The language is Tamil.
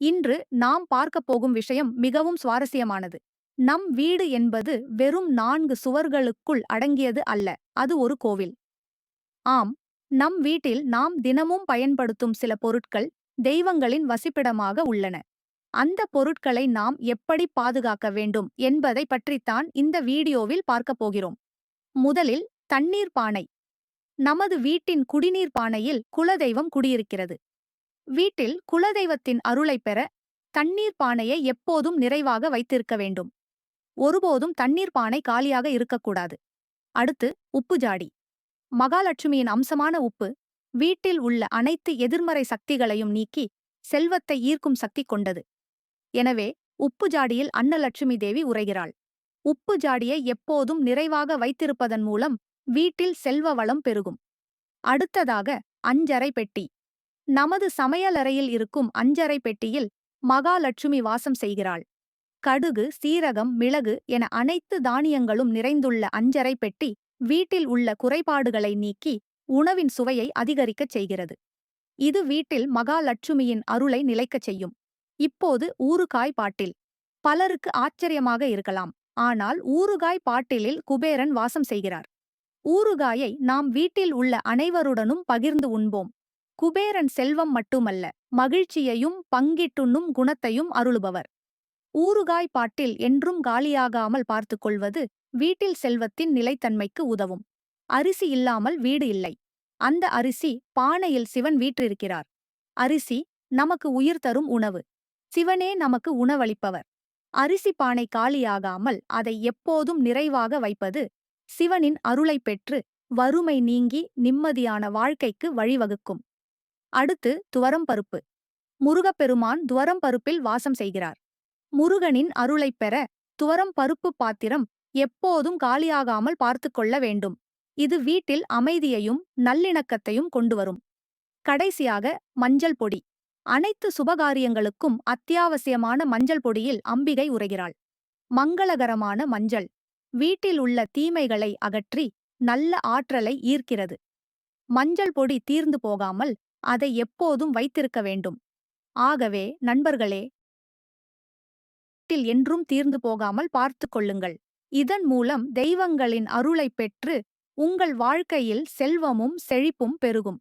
இன்று நாம் பார்க்கப் போகும் விஷயம் மிகவும் சுவாரஸ்யமானது. நம் வீடு என்பது வெறும் நான்கு சுவர்களுக்குள் அடங்கியது அல்ல அது ஒரு கோவில். ஆம் நம் வீட்டில் நாம் தினமும் பயன்படுத்தும் சில பொருட்கள் தெய்வங்களின் வசிப்பிடமாக உள்ளன. அந்த பொருட்களை நாம் எப்படி பாதுகாக்க வேண்டும் என்பதை பற்றித்தான் இந்த வீடியோவில் பார்க்கப் போகிறோம். முதலில் தண்ணீர் பானை. நமது வீட்டின் குடிநீர் பானையில் குலதெய்வம் குடியிருக்கிறது. வீட்டில் குலதெய்வத்தின் அருளை பெற தண்ணீர் பானையை எப்போதும் நிறைவாக வைத்திருக்க வேண்டும். ஒருபோதும் தண்ணீர் பானை காலியாக இருக்கக்கூடாது. அடுத்து உப்பு ஜாடி. மகாலட்சுமியின் அம்சமான உப்பு வீட்டில் உள்ள அனைத்து எதிர்மறை சக்திகளையும் நீக்கி செல்வத்தை ஈர்க்கும் சக்தி கொண்டது. எனவே உப்பு ஜாடியில் அன்னலட்சுமி தேவி உரைகிறாள். உப்பு ஜாடியை எப்போதும் நிறைவாக வைத்திருப்பதன் மூலம் வீட்டில் செல்வ வளம் பெருகும். அடுத்ததாக அஞ்சரை பெட்டி. நமது சமையலறையில் இருக்கும் அஞ்சறை பெட்டியில் மகாலட்சுமி வாசம் செய்கிறாள். கடுகு சீரகம் மிளகு என அனைத்து தானியங்களும் நிறைந்துள்ள அஞ்சறை பெட்டி வீட்டில் உள்ள குறைபாடுகளை நீக்கி உணவின் சுவையை அதிகரிக்கச் செய்கிறது. இது வீட்டில் மகாலட்சுமியின் அருளை நிலைக்கச் செய்யும். இப்போது ஊறுகாய் பாட்டில். பலருக்கு ஆச்சரியமாக இருக்கலாம். ஆனால் ஊறுகாய் பாட்டிலில் குபேரன் வாசம் செய்கிறார். ஊறுகாயை நாம் வீட்டில் உள்ள அனைவருடனும் பகிர்ந்து உண்போம். குபேரன் செல்வம் மட்டுமல்ல மகிழ்ச்சியையும் பங்கிட்டுண்ணும் குணத்தையும் அருளுபவர். ஊறுகாய் பாட்டில் என்றும் காலியாகாமல் பார்த்துக் கொள்வது வீட்டில் செல்வத்தின் நிலைத்தன்மைக்கு உதவும். அரிசி இல்லாமல் வீடு இல்லை. அந்த அரிசி பானையில் சிவன் வீற்றிருக்கிறார். அரிசி நமக்கு உயிர் தரும் உணவு. சிவனே நமக்கு உணவளிப்பவர். அரிசி பானை காலியாகாமல் அதை எப்போதும் நிறைவாக வைப்பது சிவனின் அருளை பெற்று வறுமை நீங்கி நிம்மதியான வாழ்க்கைக்கு வழிவகுக்கும். அடுத்து துவரம் பருப்பு. முருகப்பெருமான் துவரம் பருப்பில் வாசம் செய்கிறார். முருகனின் அருளைப் பெற துவரம் பருப்பு பாத்திரம் எப்போதும் காலியாகாமல் பார்த்து கொள்ள வேண்டும். இது வீட்டில் அமைதியையும் நல்லிணக்கத்தையும் கொண்டு வரும் கடைசியாக மஞ்சள் பொடி. அனைத்து சுபகாரியங்களுக்கும் அத்தியாவசியமான மஞ்சள் பொடியில் அம்பிகை உரைகிறாள். மங்களகரமான மஞ்சள். வீட்டில் உள்ள தீமைகளை அகற்றி நல்ல ஆற்றலை ஈர்க்கிறது. மஞ்சள் பொடி தீர்ந்து போகாமல் அதை எப்போதும் வைத்திருக்க வேண்டும். ஆகவே நண்பர்களே என்றும் தீர்ந்து போகாமல் பார்த்து கொள்ளுங்கள். இதன் மூலம் தெய்வங்களின் அருளைப் பெற்று உங்கள் வாழ்க்கையில் செல்வமும் செழிப்பும் பெருகும்.